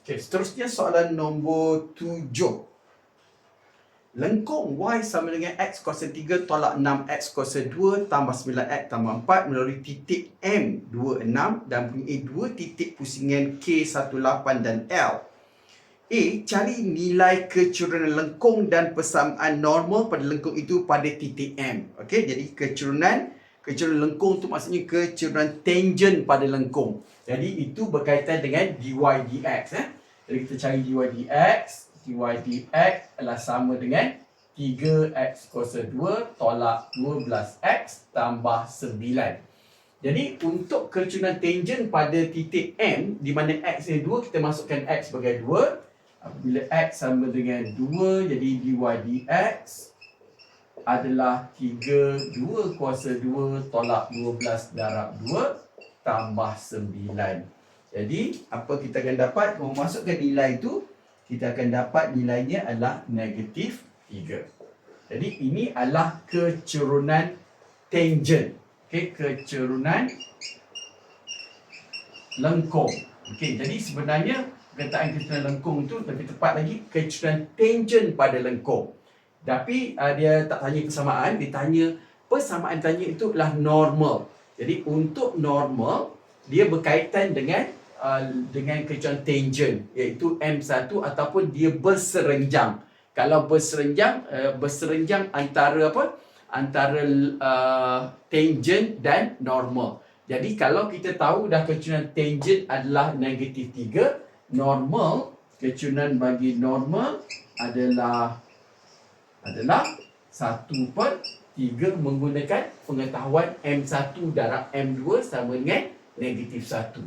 Okey, seterusnya soalan nombor tujuh. Lengkung Y sama dengan X kuasa 3 tolak 6X kuasa 2 tambah 9X tambah 4 melalui titik M 26 dan mempunyai dua titik pusingan K18 dan L. A. Cari nilai kecurunan lengkung dan persamaan normal pada lengkung itu pada titik M. Okey, jadi kecurunan kecurunan lengkung itu maksudnya kecurunan tangent pada lengkung. Jadi itu berkaitan dengan dy dx eh. Jadi kita cari dy dx dy dx adalah sama dengan 3x kuasa 2 tolak 12x tambah 9. Jadi untuk kecurunan tangent pada titik M di mana x ni 2 kita masukkan x sebagai 2. Apabila x sama dengan 2 jadi dy dx adalah 3 2 kuasa 2 tolak 12 darab 2 tambah 9. Jadi apa kita akan dapat? Kalau masukkan nilai itu kita akan dapat nilainya adalah negatif 3. Jadi ini adalah kecerunan tangent. Okey, kecerunan lengkung. Okey, jadi sebenarnya perkataan kecerunan lengkung itu lebih tepat lagi kecerunan tangent pada lengkung. Tapi uh, dia tak tanya persamaan, dia tanya persamaan tanya itu adalah normal. Jadi untuk normal dia berkaitan dengan uh, dengan kecerunan tangent iaitu M1 ataupun dia berserenjang. Kalau berserenjang uh, berserenjang antara apa? Antara uh, tangent dan normal. Jadi kalau kita tahu dah kecerunan tangent adalah negatif 3, normal kecerunan bagi normal adalah adalah 1 per 3 menggunakan pengetahuan M1 darab M2 sama dengan negatif 1.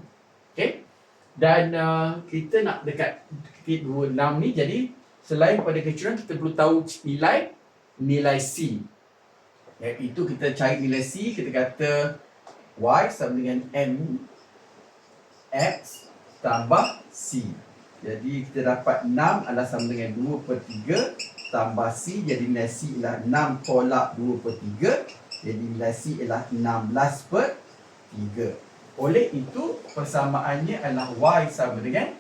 Okey? Dan uh, kita nak dekat titik 26 ni jadi selain pada kecerunan kita perlu tahu nilai nilai C. Iaitu kita cari nilai C, kita kata Y sama dengan M X tambah C. Jadi kita dapat 6 adalah sama dengan 2 per 3 tambah C. Jadi nilai C ialah 6 tolak 2 per 3. Jadi nilai C ialah 16 per 3. Oleh itu persamaannya adalah Y sama dengan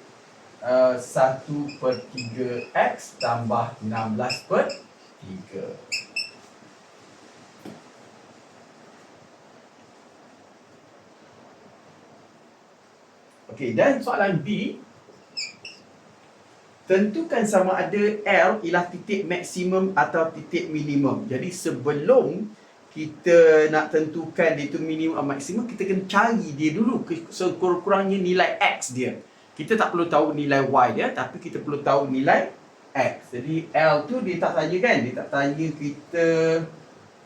uh, 1 per 3 X tambah 16 per 3. Okey, dan soalan B Tentukan sama ada L ialah titik maksimum atau titik minimum. Jadi sebelum kita nak tentukan dia tu minimum atau maksimum, kita kena cari dia dulu sekurang-kurangnya nilai X dia. Kita tak perlu tahu nilai Y dia, tapi kita perlu tahu nilai X. Jadi L tu dia tak tanya kan? Dia tak tanya kita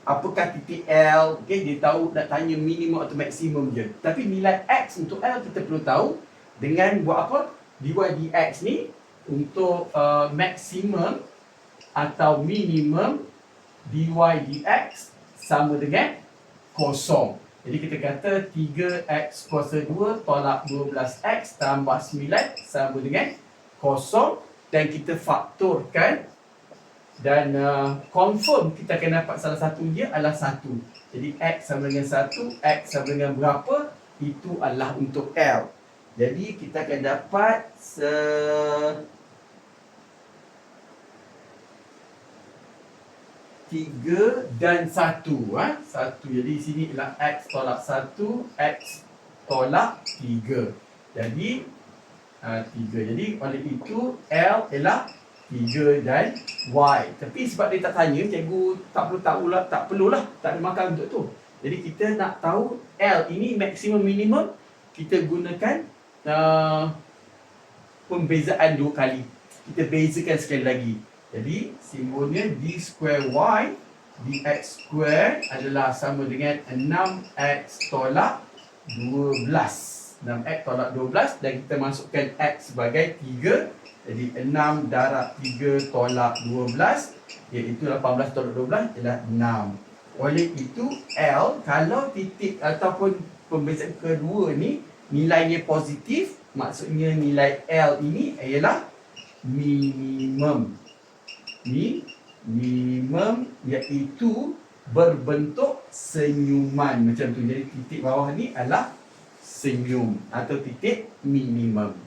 apakah titik L. Okay, dia tahu nak tanya minimum atau maksimum je. Tapi nilai X untuk L kita perlu tahu dengan buat apa? dy dx ni untuk uh, maksimum atau minimum dy dx sama dengan kosong. Jadi kita kata 3x kuasa 2 tolak 12x tambah 9 sama dengan kosong dan kita faktorkan dan uh, confirm kita akan dapat salah satu dia adalah satu. Jadi x sama dengan satu, x sama dengan berapa itu adalah untuk L. Jadi kita akan dapat se 3 dan 1 ha? 1 jadi sini ialah x tolak 1 x tolak 3 jadi uh, 3 jadi oleh itu L ialah 3 dan Y. Tapi sebab dia tak tanya cikgu tak perlu tahu lah tak perlulah tak ada makan untuk tu. Jadi kita nak tahu L ini maksimum minimum kita gunakan uh, pembezaan dua kali. Kita bezakan sekali lagi jadi simbolnya d square y dx square adalah sama dengan 6x tolak 12. 6x tolak 12 dan kita masukkan x sebagai 3. Jadi 6 darab 3 tolak 12 iaitu 18 tolak 12 ialah 6. Oleh itu L kalau titik ataupun pembezaan kedua ni nilainya positif maksudnya nilai L ini ialah minimum ni minimum iaitu berbentuk senyuman. Macam tu. Jadi titik bawah ni adalah senyum atau titik minimum